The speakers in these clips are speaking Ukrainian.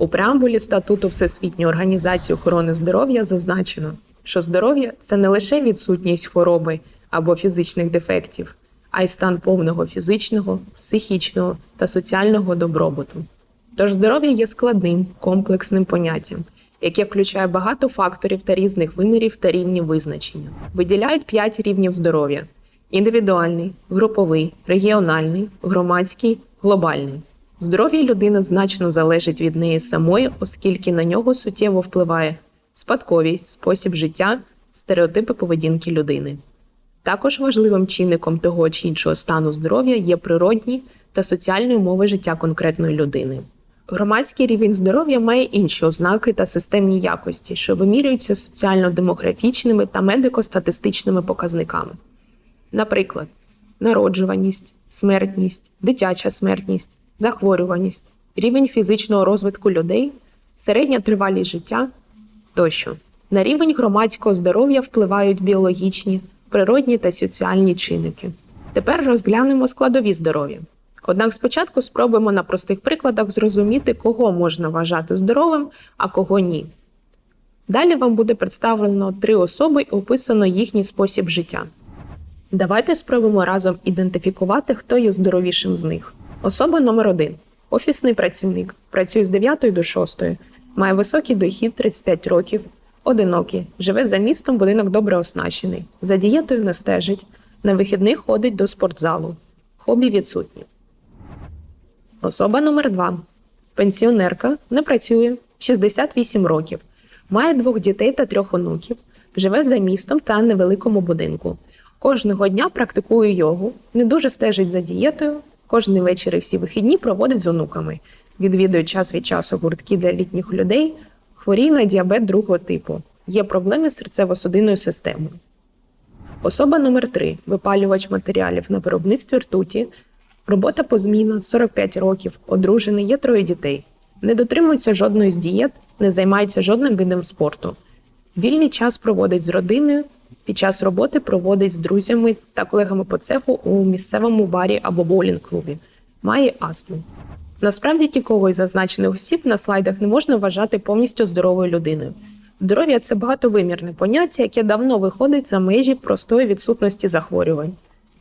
У преамбулі статуту Всесвітньої організації охорони здоров'я зазначено, що здоров'я це не лише відсутність хвороби або фізичних дефектів, а й стан повного фізичного, психічного та соціального добробуту. Тож здоров'я є складним, комплексним поняттям, яке включає багато факторів та різних вимірів та рівнів визначення. Виділяють п'ять рівнів здоров'я: індивідуальний, груповий, регіональний, громадський, глобальний. Здоров'я людини значно залежить від неї самої, оскільки на нього суттєво впливає спадковість, спосіб життя, стереотипи поведінки людини. Також важливим чинником того чи іншого стану здоров'я є природні та соціальні умови життя конкретної людини. Громадський рівень здоров'я має інші ознаки та системні якості, що вимірюються соціально-демографічними та медико-статистичними показниками. Наприклад, народжуваність, смертність, дитяча смертність, захворюваність, рівень фізичного розвитку людей, середня тривалість життя тощо. На рівень громадського здоров'я впливають біологічні, природні та соціальні чинники. Тепер розглянемо складові здоров'я. Однак спочатку спробуємо на простих прикладах зрозуміти, кого можна вважати здоровим, а кого ні. Далі вам буде представлено три особи і описано їхній спосіб життя. Давайте спробуємо разом ідентифікувати, хто є здоровішим з них. Особа номер 1 офісний працівник, працює з 9 до 6, має високий дохід 35 років, одинокий, живе за містом, будинок добре оснащений, за дієтою не стежить, на вихідних ходить до спортзалу. Хобі відсутні. Особа номер 2 пенсіонерка, не працює, 68 років, має двох дітей та трьох онуків, живе за містом та невеликому будинку. Кожного дня практикує йогу, не дуже стежить за дієтою, кожний вечір і всі вихідні проводить з онуками, відвідує час від часу гуртки для літніх людей, хворіє на діабет другого типу, є проблеми з серцево-судинною системою. Особа номер 3 випалювач матеріалів на виробництві ртуті, робота позміна, 45 років, одружений, є троє дітей, не дотримується жодної з дієт, не займається жодним видом спорту. Вільний час проводить з родиною, під час роботи проводить з друзями та колегами по цеху у місцевому барі або боулінг-клубі. Має астму. Насправді нікого із зазначених осіб на слайдах не можна вважати повністю здоровою людиною. Здоров'я це багатовимірне поняття, яке давно виходить за межі простої відсутності захворювань.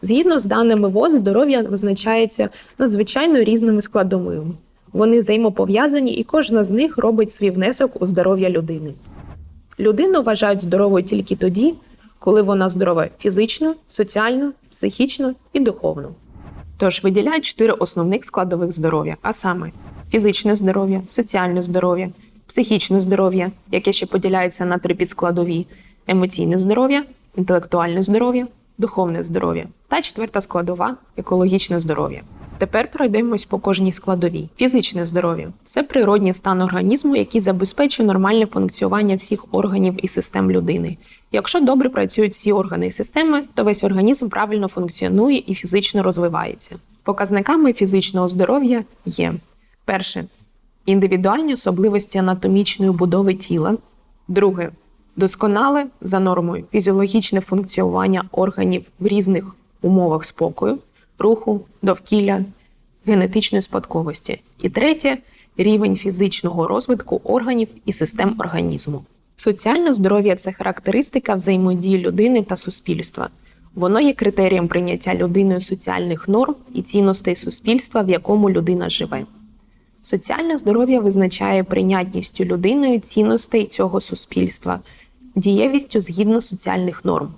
Згідно з даними ВОЗ, здоров'я визначається надзвичайно різними складовими. Вони взаємопов'язані, і кожна з них робить свій внесок у здоров'я людини. Людину вважають здоровою тільки тоді, коли вона здорова фізично, соціально, психічно і духовно. Тож виділяють чотири основних складових здоров'я, а саме фізичне здоров'я, соціальне здоров'я, психічне здоров'я, яке ще поділяється на три підскладові, емоційне здоров'я, інтелектуальне здоров'я, духовне здоров'я та четверта складова екологічне здоров'я. Тепер пройдемось по кожній складовій. Фізичне здоров'я це природній стан організму, який забезпечує нормальне функціонування всіх органів і систем людини. Якщо добре працюють всі органи і системи, то весь організм правильно функціонує і фізично розвивається. Показниками фізичного здоров'я є перше індивідуальні особливості анатомічної будови тіла, друге досконале за нормою фізіологічне функціонування органів в різних умовах спокою, руху, довкілля, генетичної спадковості. І третє рівень фізичного розвитку органів і систем організму. Соціальне здоров'я це характеристика взаємодії людини та суспільства. Воно є критерієм прийняття людиною соціальних норм і цінностей суспільства, в якому людина живе. Соціальне здоров'я визначає прийнятністю людиною цінностей цього суспільства, дієвістю згідно соціальних норм.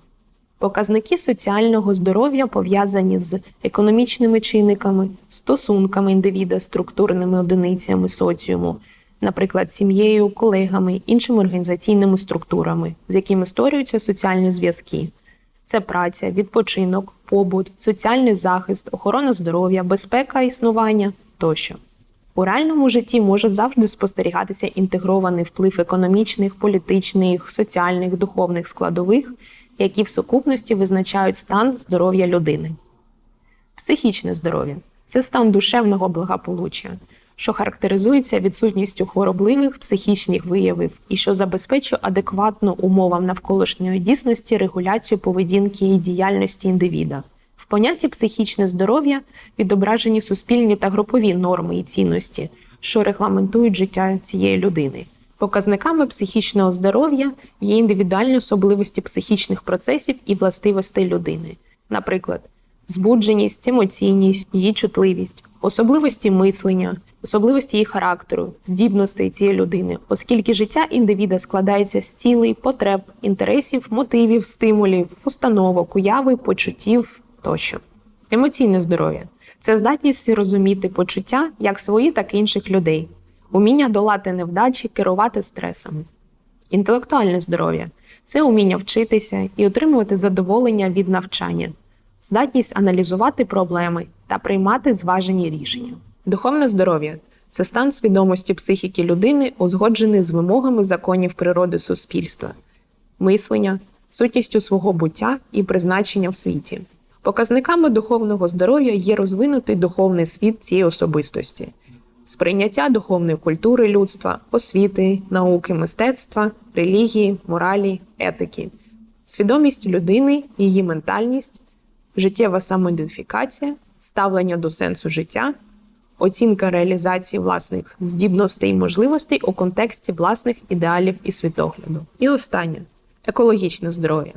Показники соціального здоров'я пов'язані з економічними чинниками, стосунками індивіда структурними одиницями соціуму, наприклад, сім'єю, колегами, іншими організаційними структурами, з якими створюються соціальні зв'язки. Це праця, відпочинок, побут, соціальний захист, охорона здоров'я, безпека існування тощо. У реальному житті може завжди спостерігатися інтегрований вплив економічних, політичних, соціальних, духовних складових, які в сукупності визначають стан здоров'я людини. Психічне здоров'я це стан душевного благополуччя, що характеризується відсутністю хворобливих психічних виявів і що забезпечує адекватну умовам навколишньої дійсності регуляцію поведінки і діяльності індивіда. В понятті психічне здоров'я відображені суспільні та групові норми і цінності, що регламентують життя цієї людини. Показниками психічного здоров'я є індивідуальні особливості психічних процесів і властивостей людини, наприклад, збудженість, емоційність, її чутливість, особливості мислення, особливості її характеру, здібностей цієї людини, оскільки життя індивіда складається з цілей, потреб, інтересів, мотивів, стимулів, установок, уяви, почуттів тощо. Емоційне здоров'я це здатність розуміти почуття як свої, так і інших людей, уміння долати невдачі, керувати стресами. Інтелектуальне здоров'я це уміння вчитися і отримувати задоволення від навчання, здатність аналізувати проблеми та приймати зважені рішення. Духовне здоров'я це стан свідомості психіки людини, узгоджений з вимогами законів природи суспільства, мислення, сутністю свого буття і призначення в світі. Показниками духовного здоров'я є розвинутий духовний світ цієї особистості, сприйняття духовної культури людства, освіти, науки, мистецтва, релігії, моралі, етики, свідомість людини, її ментальність, життєва самоідентифікація, ставлення до сенсу життя, оцінка реалізації власних здібностей і можливостей у контексті власних ідеалів і світогляду. І останнє екологічне здоров'я.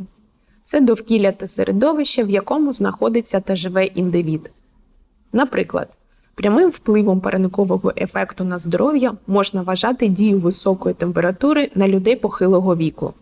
Це довкілля та середовище, в якому знаходиться та живе індивід. Наприклад, прямим впливом парникового ефекту на здоров'я можна вважати дію високої температури на людей похилого віку,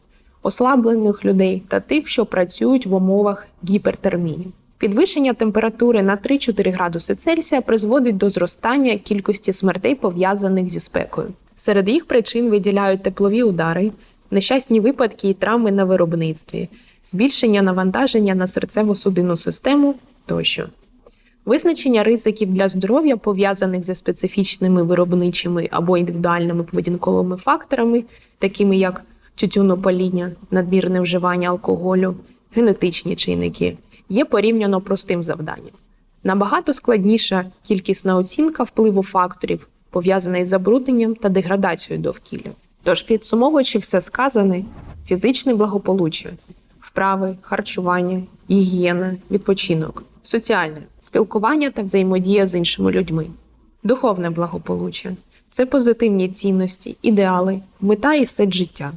ослаблених людей та тих, що працюють в умовах гіпертермії. Підвищення температури на 3-4 градуси Цельсія призводить до зростання кількості смертей, пов'язаних зі спекою. Серед їх причин виділяють теплові удари, нещасні випадки і травми на виробництві, збільшення навантаження на серцево-судинну систему тощо. Визначення ризиків для здоров'я, пов'язаних зі специфічними виробничими або індивідуальними поведінковими факторами, такими як тютюнопаління, надмірне вживання алкоголю, генетичні чинники, є порівняно простим завданням. Набагато складніша кількісна оцінка впливу факторів, пов'язана із забрудненням та деградацією довкілля. Тож, підсумовуючи все сказане, фізичне благополуччя, вправи, харчування, гігієна, відпочинок, соціальне спілкування та взаємодія з іншими людьми, духовне благополуччя це позитивні цінності, ідеали, мета і сет життя,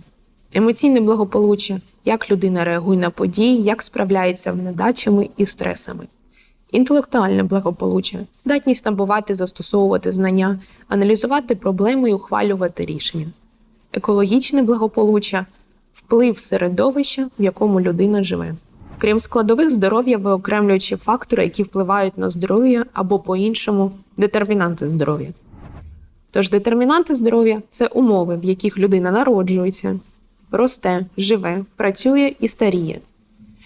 емоційне благополуччя, як людина реагує на події, як справляється з недачами і стресами. Інтелектуальне благополуччя здатність набувати, застосовувати знання, аналізувати проблеми і ухвалювати рішення, екологічне благополуччя вплив середовища, в якому людина живе. Крім складових здоров'я, виокремлюючи фактори, які впливають на здоров'я або по-іншому детермінанти здоров'я. Тож детермінанти здоров'я це умови, в яких людина народжується, росте, живе, працює і старіє.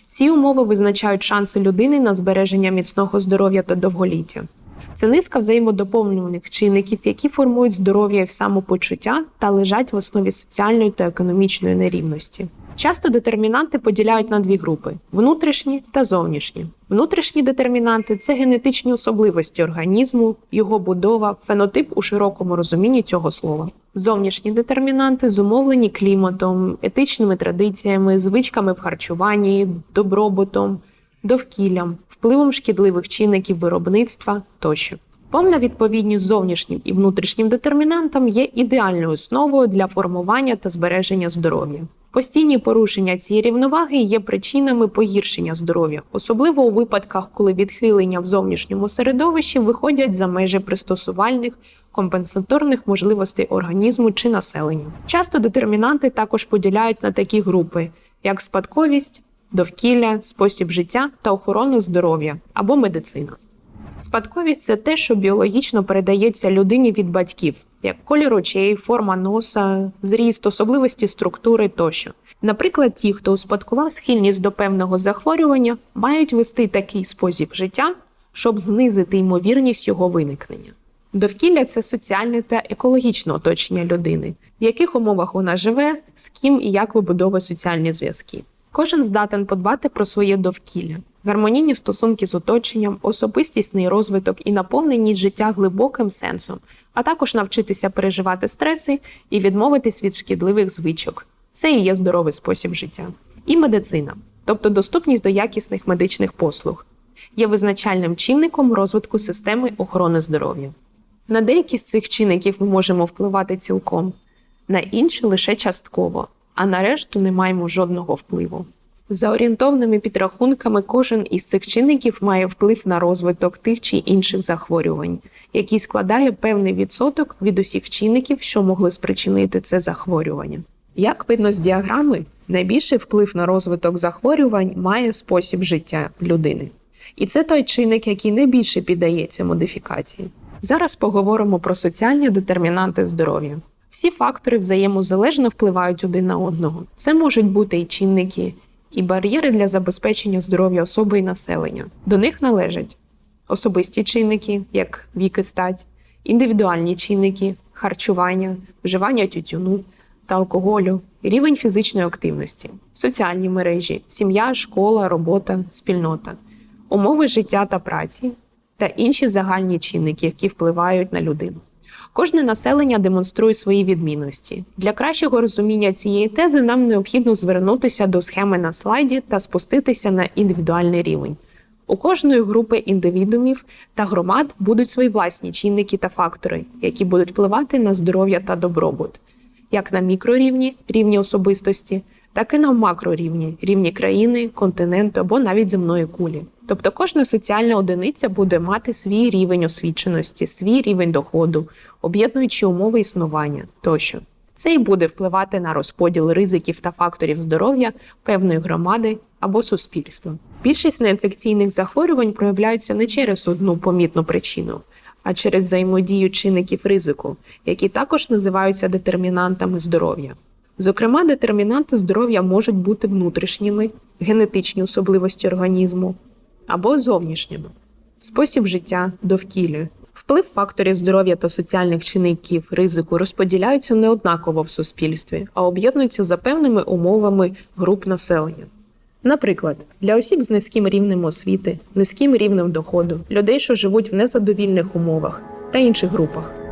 Ці умови визначають шанси людини на збереження міцного здоров'я та довголіття. Це низка взаємодоповнюваних чинників, які формують здоров'я і самопочуття та лежать в основі соціальної та економічної нерівності. Часто детермінанти поділяють на дві групи: внутрішні та зовнішні. Внутрішні детермінанти це генетичні особливості організму, його будова, фенотип у широкому розумінні цього слова. Зовнішні детермінанти зумовлені кліматом, етичними традиціями, звичками в харчуванні, добробутом, довкіллям, впливом шкідливих чинників виробництва тощо. Повна відповідність зовнішнім і внутрішнім детермінантам є ідеальною основою для формування та збереження здоров'я. Постійні порушення цієї рівноваги є причинами погіршення здоров'я, особливо у випадках, коли відхилення в зовнішньому середовищі виходять за межі пристосувальних компенсаторних можливостей організму чи населення. Часто детермінанти також поділяють на такі групи, як спадковість, довкілля, спосіб життя та охорона здоров'я або медицина. Спадковість це те, що біологічно передається людині від батьків, як колір очей, форма носа, зріст, особливості структури тощо. Наприклад, ті, хто успадкував схильність до певного захворювання, мають вести такий спосіб життя, щоб знизити ймовірність його виникнення. Довкілля це соціальне та екологічне оточення людини, в яких умовах вона живе, з ким і як вибудовує соціальні зв'язки. Кожен здатен подбати про своє довкілля, гармонійні стосунки з оточенням, особистісний розвиток і наповненість життя глибоким сенсом, а також навчитися переживати стреси і відмовитись від шкідливих звичок. Це і є здоровий спосіб життя. І медицина, тобто доступність до якісних медичних послуг, є визначальним чинником розвитку системи охорони здоров'я. На деякі з цих чинників ми можемо впливати цілком, на інші лише частково, а на решту не маємо жодного впливу. За орієнтовними підрахунками, кожен із цих чинників має вплив на розвиток тих чи інших захворювань, який складає певний відсоток від усіх чинників, що могли спричинити це захворювання. Як видно з діаграми, найбільший вплив на розвиток захворювань має спосіб життя людини. І це той чинник, який найбільше піддається модифікації. Зараз поговоримо про соціальні детермінанти здоров'я. Всі фактори взаємозалежно впливають один на одного. Це можуть бути і чинники, і бар'єри для забезпечення здоров'я особи і населення. До них належать особисті чинники, як вік і стать, індивідуальні чинники, харчування, вживання тютюну та алкоголю, рівень фізичної активності, соціальні мережі, сім'я, школа, робота, спільнота, умови життя та праці та інші загальні чинники, які впливають на людину. Кожне населення демонструє свої відмінності. Для кращого розуміння цієї тези нам необхідно звернутися до схеми на слайді та спуститися на індивідуальний рівень. У кожної групи індивідумів та громад будуть свої власні чинники та фактори, які будуть впливати на здоров'я та добробут, як на мікрорівні рівні особистості, так і на макрорівні рівні країни, континенту або навіть земної кулі. Тобто кожна соціальна одиниця буде мати свій рівень освіченості, свій рівень доходу, об'єднуючи умови існування тощо. Це і буде впливати на розподіл ризиків та факторів здоров'я певної громади або суспільства. Більшість неінфекційних захворювань проявляються не через одну помітну причину, а через взаємодію чинників ризику, які також називаються детермінантами здоров'я. Зокрема, детермінанти здоров'я можуть бути внутрішніми, генетичні особливості організму або зовнішніми, спосіб життя, довкілля. Вплив факторів здоров'я та соціальних чинників ризику розподіляються неоднаково в суспільстві, а об'єднуються за певними умовами груп населення. Наприклад, для осіб з низьким рівнем освіти, низьким рівнем доходу, людей, що живуть в незадовільних умовах та інших групах.